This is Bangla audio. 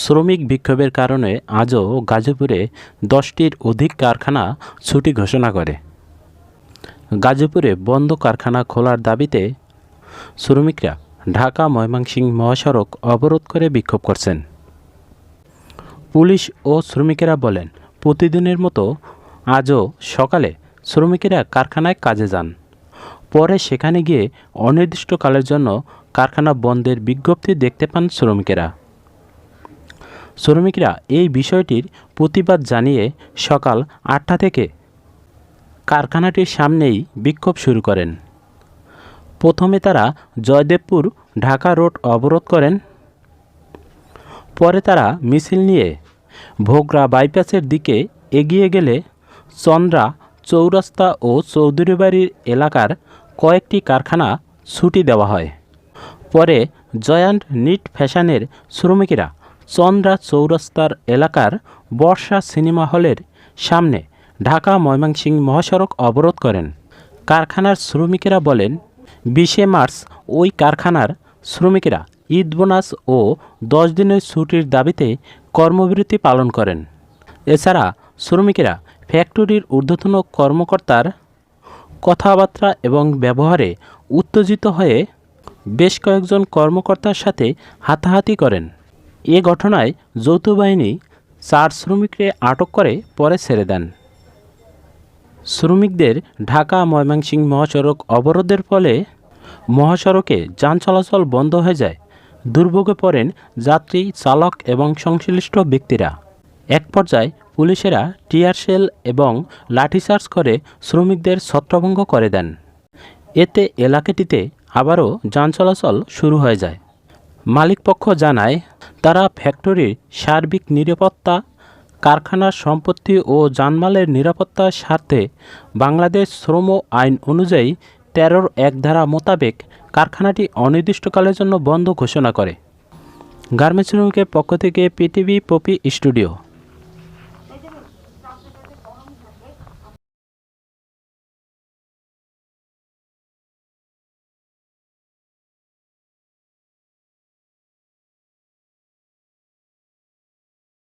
শ্রমিক বিক্ষোভের কারণে আজও গাজীপুরে দশটির অধিক কারখানা ছুটি ঘোষণা করে। গাজীপুরে বন্ধ কারখানা খোলার দাবিতে শ্রমিকরা ঢাকা ময়মনসিংহ মহাসড়ক অবরোধ করে বিক্ষোভ করছেন। পুলিশ ও শ্রমিকেরা বলেন, প্রতিদিনের মতো আজও সকালে শ্রমিকেরা কারখানায় কাজে যান। পরে সেখানে গিয়ে অনির্দিষ্টকালের জন্য কারখানা বন্ধের বিজ্ঞপ্তি দেখতে পান শ্রমিকেরা। শ্রমিকরা এই বিষয়টির প্রতিবাদ জানিয়ে সকাল আটটা থেকে কারখানাটির সামনেই বিক্ষোভ শুরু করেন। প্রথমে তারা জয়দেবপুর ঢাকা রোড অবরোধ করেন। পরে তারা মিছিল নিয়ে ভোগরা বাইপাসের দিকে এগিয়ে গেলে চন্দ্রা, চৌরাস্তা ও চৌধুরীবাড়ির এলাকার কয়েকটি কারখানা ছুটি দেওয়া হয়। পরে জয়ান্ট নিট ফ্যাশনের শ্রমিকেরা চন্দ্রা চৌরাস্তার এলাকার বর্ষা সিনেমা হলের সামনে ঢাকা ময়মনসিংহ মহাসড়ক অবরোধ করেন। কারখানার শ্রমিকেরা বলেন, বিশে মার্চ ওই কারখানার শ্রমিকেরা ঈদ বোনাস ও দশ দিনের ছুটির দাবিতে কর্মবিরতি পালন করেন। এছাড়া শ্রমিকেরা ফ্যাক্টরির ঊর্ধ্বতন কর্মকর্তার কথাবার্তা এবং ব্যবহারে উত্তেজিত হয়ে বেশ কয়েকজন কর্মকর্তার সাথে হাতাহাতি করেন। এ ঘটনায় যৌথ বাহিনী চার শ্রমিককে আটক করে পরে ছেড়ে দেন। শ্রমিকদের ঢাকা ময়মনসিংহ মহাসড়ক অবরোধের ফলে মহাসড়কে যান চলাচল বন্ধ হয়ে যায়। দুর্ভোগে পড়েন যাত্রী, চালক এবং সংশ্লিষ্ট ব্যক্তিরা। এক পর্যায়ে পুলিশেরা টিয়ার শেল এবং লাঠিচার্জ করে শ্রমিকদের ছত্রভঙ্গ করে দেন। এতে এলাকাটিতে আবারও যান চলাচল শুরু হয়ে যায়। মালিকপক্ষ জানায় তারা ফ্যাক্টরির সার্বিক নিরাপত্তা, কারখানার সম্পত্তি ও জানমালের নিরাপত্তার স্বার্থে বাংলাদেশ শ্রম আইন অনুযায়ী তেরোর একধারা মোতাবেক কারখানাটি অনির্দিষ্টকালের জন্য বন্ধ ঘোষণা করে। গার্মেন্টস শ্রমিকের পক্ষ থেকে পিটিভি পপি স্টুডিও।